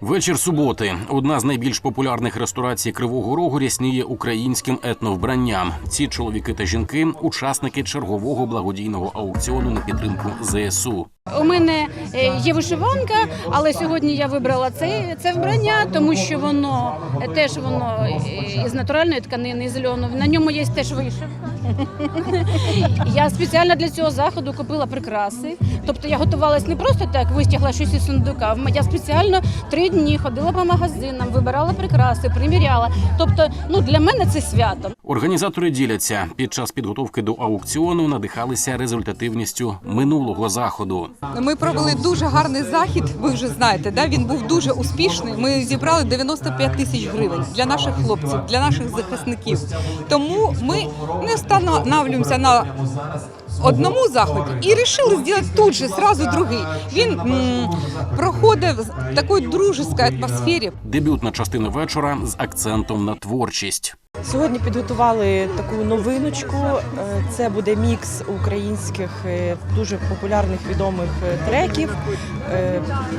Вечір суботи. Одна з найбільш популярних ресторацій Кривого Рогу рясніє українським етновбранням. Ці чоловіки та жінки учасники чергового благодійного аукціону на підтримку ЗСУ. У мене е, є вишиванка, але сьогодні я вибрала це, це вбрання, тому що воно е, теж воно е, із натуральної тканини, з льону. На ньому є теж вишивка. Я спеціально для цього заходу купила прикраси. Тобто я готувалась не просто так, витягла щось із сундука. Я спеціально три дні ходила по магазинам, вибирала прикраси, приміряла. Тобто, ну для мене це свято. Організатори діляться під час підготовки до аукціону надихалися результативністю минулого заходу. Ми провели дуже гарний захід. Ви вже знаєте, да він був дуже успішний. Ми зібрали 95 тисяч гривень для наших хлопців, для наших захисників. Тому ми не встановлюємося на одному заході і вирішили зробити тут же сразу другий. Він м, проходив в такій дружеській атмосфері. Дебютна частина вечора з акцентом на творчість. Сьогодні підготували таку новиночку. Е, Це буде мікс українських е, дуже популярних відомих е, треків,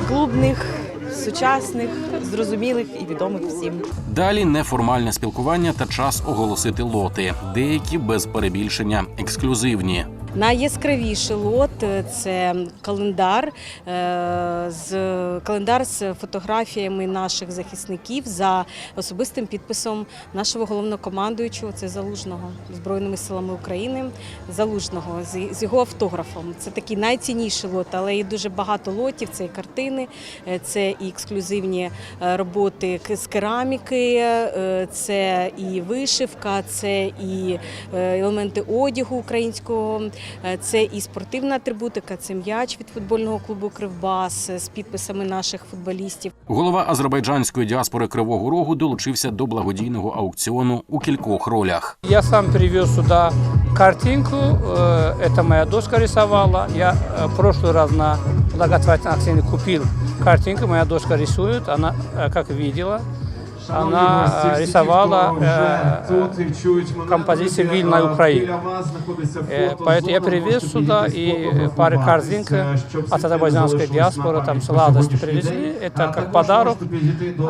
клубних, сучасних, зрозумілих і відомих всім. Далі неформальне спілкування та час оголосити лоти. Деякі без перебільшення ексклюзивні. Найяскравіший лот це календар з календар з фотографіями наших захисників за особистим підписом нашого головнокомандуючого це залужного збройними силами України. Залужного з, його автографом. Це такий найцінніший лот, але і дуже багато лотів. Це і картини, е, це і ексклюзивні е, роботи з кераміки, е, це і вишивка, це і елементи одягу українського. Це і спортивна атрибутика, це м'яч від футбольного клубу Кривбас з підписами наших футболістів. Голова азербайджанської діаспори Кривого Рогу долучився до благодійного аукціону у кількох ролях. Я сам привез сюда картинку, э, это моя дочка рисовала. Я э, в прошлый раз на благотворительной акции купил картинку, моя дочка рисует, она, э, как видела, она э, рисовала э, композицию «Вильна Украина». Э, Поэтому я привез сюда и пары корзинок от азербайджанской диаспоры, там сладости привезли. Это как подарок.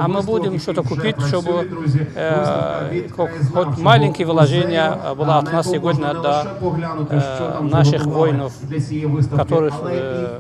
А мы будем что-то купить, чтобы э, как- хоть маленькие вложения было от нас сегодня до э, наших воинов, которых э,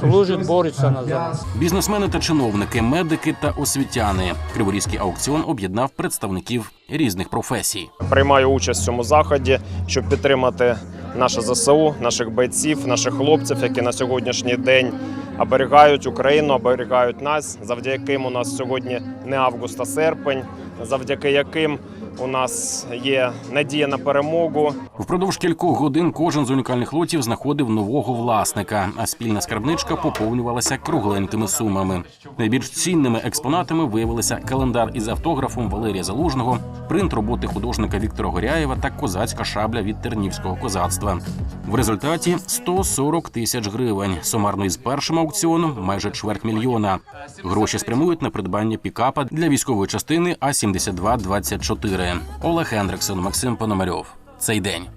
служат, борются на за нас. Бізнесмени та чиновники, медики та освітяни. Криворізький аукціон об'єднав представників різних професій. приймаю участь в цьому заході, щоб підтримати наше ЗСУ, наших бойців, наших хлопців, які на сьогоднішній день оберігають Україну, оберігають нас, завдяки яким у нас сьогодні не август, а серпень, завдяки яким у нас є надія на перемогу. Впродовж кількох годин кожен з унікальних лотів знаходив нового власника, а спільна скарбничка поповнювалася кругленькими сумами. Найбільш цінними експонатами виявилися календар із автографом Валерія Залужного, принт роботи художника Віктора Горяєва та козацька шабля від тернівського козацтва. В результаті 140 тисяч гривень. Сумарно із першим аукціоном майже чверть мільйона. Гроші спрямують на придбання пікапа для військової частини А 72 24 Олег Ендриксон, Максим Пономарьов. Цей день.